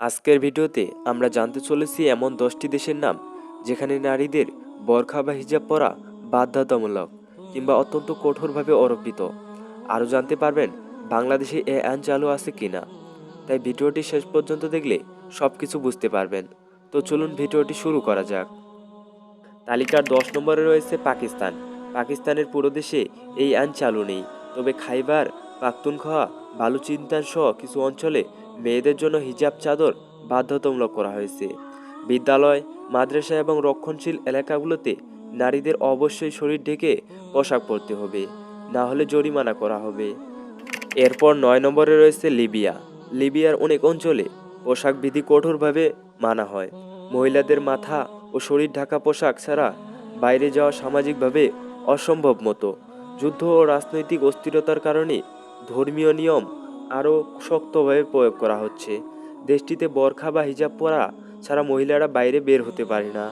আজকের ভিডিওতে আমরা জানতে চলেছি এমন দশটি দেশের নাম, যেখানে নারীদের বরখা বা হিজাব পরা বাধ্যতামূলক কিংবা অত্যন্ত কঠোরভাবে আরোপিত আরও জানতে পারবেন বাংলাদেশে এ আইন চালু আছে কিনা। তাই ভিডিওটি শেষ পর্যন্ত দেখলে সব কিছু বুঝতে পারবেন। তো চলুন ভিডিওটি শুরু করা যাক। তালিকার দশ নম্বরে রয়েছে পাকিস্তান। পাকিস্তানের পুরো দেশে এই আইন চালু নেই। তবে খাইবার, পাখতুনখোয়া বালুচিস্তান সহ কিছু অঞ্চলে মেয়েদের জন্য হিজাব চাদর বাধ্যতামূলক করা হয়েছে। বিদ্যালয়, মাদ্রাসা এবং রক্ষণশীল এলাকাগুলোতে নারীদের অবশ্যই শরীর ঢেকে পোশাক পরতে হবে, না হলে জরিমানা করা হবে। এরপর নয় নম্বরে রয়েছে লিবিয়া। লিবিয়ার অনেক অঞ্চলে পোশাক বিধি কঠোরভাবে মানা হয়। মহিলাদের মাথা ও শরীর ঢাকা পোশাক ছাড়া বাইরে যাওয়া সামাজিকভাবে অসম্ভব মতো। যুদ্ধ ও রাজনৈতিক অস্থিরতার কারণে ধর্মীয় নিয়ম আরও শক্তভাবে প্রয়োগ করা হচ্ছে। দেশটিতে বরখা বা হিজাব পরা ছাড়া মহিলারা বাইরে বের হতে পারে না।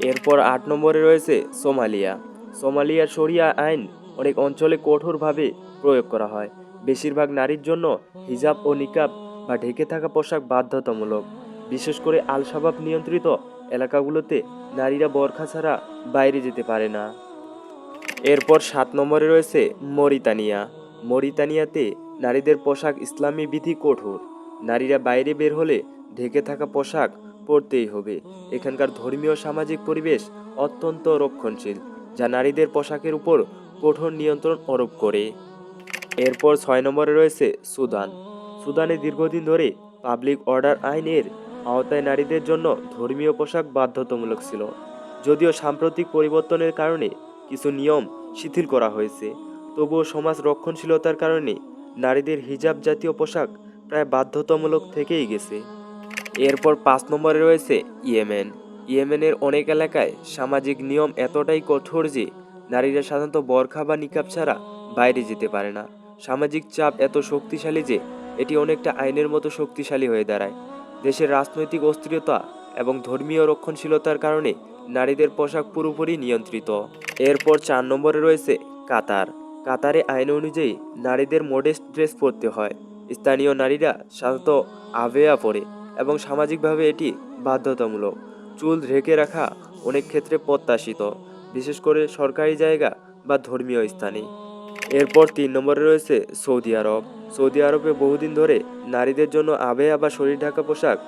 এরপর আট নম্বরে রয়েছে সোমালিয়া। সোমালিয়ার শরিয়া আইন অনেক অঞ্চলে কঠোরভাবে প্রয়োগ করা হয়। বেশিরভাগ নারীর জন্য হিজাব ও নিকাব বা ঢেকে থাকা পোশাক বাধ্যতামূলক। বিশেষ করে আল শাবাব নিয়ন্ত্রিত এলাকাগুলোতে নারীরা বরখা ছাড়া বাইরে যেতে পারে না। এরপর সাত নম্বরে রয়েছে মরিতানিয়া। মরিতানিয়াতে নারীদের পোশাক ইসলামী বিধি কঠোর। নারীরা বাইরে বের হলে ঢেকে থাকা পোশাক পরতেই হবে। এখানকার ধর্মীয় সামাজিক পরিবেশ অত্যন্ত রক্ষণশীল, যা নারীদের পোশাকের উপর কঠোর নিয়ন্ত্রণ আরোপ করে। এরপর ছয় নম্বরে রয়েছে সুদান। সুদানে দীর্ঘদিন ধরে পাবলিক অর্ডার আইনের আওতায় নারীদের জন্য ধর্মীয় পোশাক বাধ্যতামূলক ছিল। যদিও সাম্প্রতিক পরিবর্তনের কারণে কিছু নিয়ম শিথিল করা হয়েছে, তবুও সমাজ রক্ষণশীলতার কারণে নারীদের হিজাব জাতীয় পোশাক প্রায় বাধ্যতামূলক থেকেই গেছে। এরপর পাঁচ নম্বরে রয়েছে ইয়েমেন। ইয়েমেনের অনেক এলাকায় সামাজিক নিয়ম এতটাই কঠোর যে নারীরা সাধারণত বরখা বা নিকাব ছাড়া বাইরে যেতে পারে না। সামাজিক চাপ এত শক্তিশালী যে এটি অনেকটা আইনের মতো শক্তিশালী হয়ে দাঁড়ায়। দেশের রাজনৈতিক অস্থিরতা এবং ধর্মীয় রক্ষণশীলতার কারণে নারীদের পোশাক পুরোপুরি নিয়ন্ত্রিত। এরপর চার নম্বরে রয়েছে কাতার। কাতারে আইন অনুযায়ী নারীদের মডেস্ট ড্রেস পরতে হয়। স্থানীয় নারীরা সাধারণত আবেয়া পরে এবং সামাজিকভাবে এটি বাধ্যতামূলক। চুল ঢেকে রাখা অনেক ক্ষেত্রে প্রত্যাশিত, বিশেষ করে সরকারি জায়গা বা ধর্মীয় স্থানে। এরপর তিন নম্বরে রয়েছে সৌদি আরব। সৌদি আরবে বহুদিন ধরে নারীদের জন্য আবেয়া বা শরীর ঢাকা পোশাক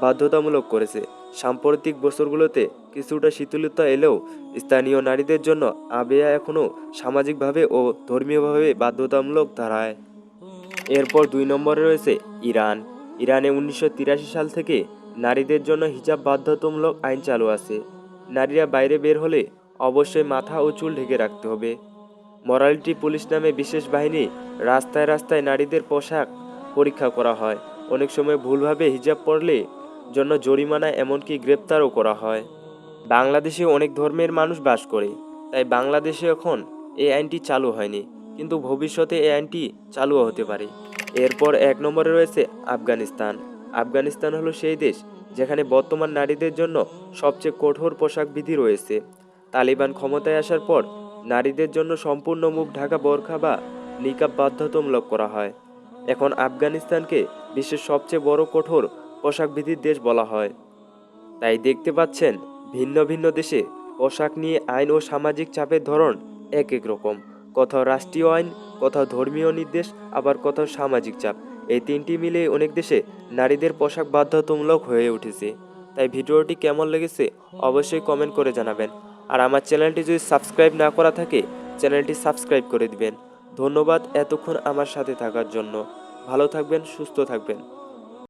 বাধ্যতামূলক করেছে। সাম্প্রতিক বছরগুলোতে কিছুটা শীতলতা এলেও স্থানীয় নারীদের জন্য আবেয়া এখনও সামাজিকভাবে ও ধর্মীয়ভাবে বাধ্যতামূলক ধারায়। এরপর দুই নম্বরে রয়েছে ইরান। ইরানে উনিশশো তিরাশি সাল থেকে নারীদের জন্য হিজাব বাধ্যতামূলক আইন চালু আছে। নারীরা বাইরে বের হলে অবশ্যই মাথা ও চুল ঢেকে রাখতে হবে। মরালিটি পুলিশ নামে বিশেষ বাহিনী রাস্তায় রাস্তায় নারীদের পোশাক পরীক্ষা করা হয়। অনেক সময় ভুলভাবে হিজাব পরলে জন্য জরিমানা এমনকি গ্রেপ্তারও করা হয়। বাংলাদেশে অনেক ধর্মের মানুষ বাস করে, তাই বাংলাদেশে এখন এই আইনটি চালু হয়নি, কিন্তু ভবিষ্যতে এই আইনটি চালু হতে পারে। এরপর এক নম্বরে রয়েছে আফগানিস্তান। আফগানিস্তান হলো সেই দেশ যেখানে বর্তমান নারীদের জন্য সবচেয়ে কঠোর পোশাক বিধি রয়েছে। তালিবান ক্ষমতায় আসার পর নারীদের জন্য সম্পূর্ণ মুখ ঢাকা বরখা বা নিকাব বাধ্যতামূলক করা হয়। এখন আফগানিস্তানকে বিশ্বের সবচেয়ে বড় কঠোর পোশাক বিধির দেশ বলা হয়। তাই দেখতে পাচ্ছেন, ভিন্ন ভিন্ন দেশে পোশাক নিয়ে আইন ও সামাজিক চাপের ধরন এক এক রকম। কোথাও রাষ্ট্রীয় আইন, কোথাও ধর্মীয় নির্দেশ, আবার কোথাও সামাজিক চাপ। এই তিনটি মিলে অনেক দেশে নারীদের পোশাক বাধ্যতামূলক হয়ে উঠেছে। তাই ভিডিওটি কেমন লেগেছে অবশ্যই কমেন্ট করে জানাবেন। আর আমার চ্যানেলটি যদি সাবস্ক্রাইব না করা থাকে, চ্যানেলটি সাবস্ক্রাইব করে দিবেন। ধন্যবাদ এতক্ষণ আমার সাথে থাকার জন্য। ভালো থাকবেন, সুস্থ থাকবেন।